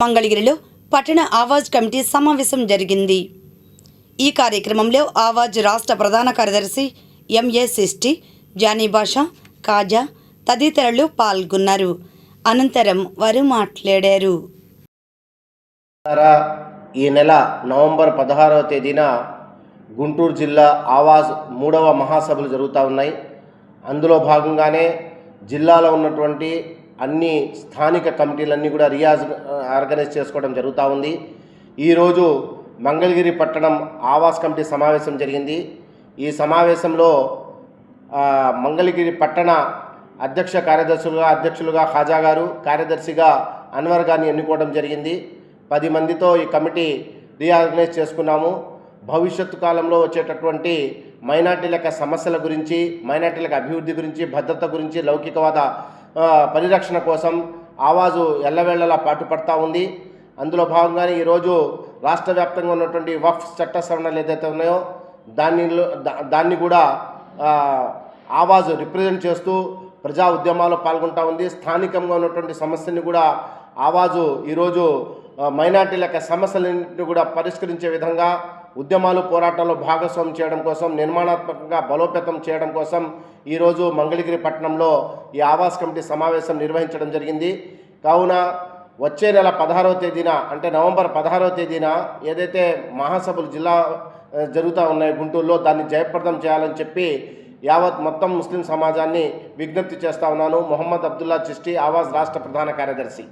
మంగళగిరిలో పట్టణ ఆవాజ్ కమిటీ సమావేశం జరిగింది. ఈ కార్యక్రమంలో ఆవాజ్ రాష్ట్ర ప్రధాన కార్యదర్శి ఎంఏ సిస్టి జానీ బాషా కాజా తదితరులు పాల్గొన్నారు. అనంతరం వారు మాట్లాడారు. ఈ నెల నవంబర్ పదహారవ తేదీన గుంటూరు జిల్లా ఆవాజ్ మూడవ మహాసభలు జరుగుతూ ఉన్నాయి. అందులో భాగంగానే జిల్లాలో ఉన్నటువంటి అన్ని స్థానిక కమిటీలన్నీ కూడా రియాజ్ ఆర్గనైజ్ చేసుకోవడం జరుగుతూ ఉంది. ఈరోజు మంగళగిరి పట్టణం ఆవాస్ కమిటీ సమావేశం జరిగింది. ఈ సమావేశంలో మంగళగిరి పట్టణ అధ్యక్ష కార్యదర్శులుగా అధ్యక్షులుగా ఖాజా గారు కార్యదర్శిగా అన్వర్ గారిని ఎన్నుకోవడం జరిగింది. పది మందితో ఈ కమిటీ రీఆర్గనైజ్ చేసుకున్నాము. భవిష్యత్తు కాలంలో వచ్చేటటువంటి మైనార్టీల యొక్క సమస్యల గురించి మైనార్టీల అభివృద్ధి గురించి భద్రత గురించి లౌకికవాద పరిరక్షణ కోసం ఆవాజు ఎల్లవేళలా పాటుపడతా ఉంది. అందులో భాగంగానే ఈరోజు రాష్ట్ర వ్యాప్తంగా ఉన్నటువంటి వఫ్ చట్ట సవరణలు ఏదైతే ఉన్నాయో దాన్ని దా- దాన్ని కూడా ఆవాజు ఆవాజ్ రిప్రజెంట్ చేస్తూ ప్రజా ఉద్యమాల్లో పాల్గొంటా ఉంది. స్థానికంగా ఉన్నటువంటి సమస్యని కూడా ఆవాజు ఈరోజు మైనార్టీల యొక్క సమస్యలన్నింటినీ కూడా పరిష్కరించే విధంగా ఉద్యమాలు పోరాటాల్లో భాగస్వామ్యం చేయడం కోసం నిర్మాణాత్మకంగా బలోపేతం చేయడం కోసం ఈరోజు మంగళగిరి పట్టణంలో ఈ ఆవాస్ కమిటీ సమావేశం నిర్వహించడం జరిగింది. కావున వచ్చే నెల పదహారవ తేదీన అంటే నవంబర్ పదహారవ తేదీన ఏదైతే మహాసభలు జిల్లా జరుగుతూ ఉన్నాయి గుంటూరులో దాన్ని జయప్రదం చేయాలని చెప్పి యావత్ మొత్తం ముస్లిం సమాజాన్ని విజ్ఞప్తి చేస్తా ఉన్నాను. మొహమ్మద్ అబ్దుల్లా చిష్టి ఆవాజ్ రాష్ట్ర ప్రధాన కార్యదర్శి.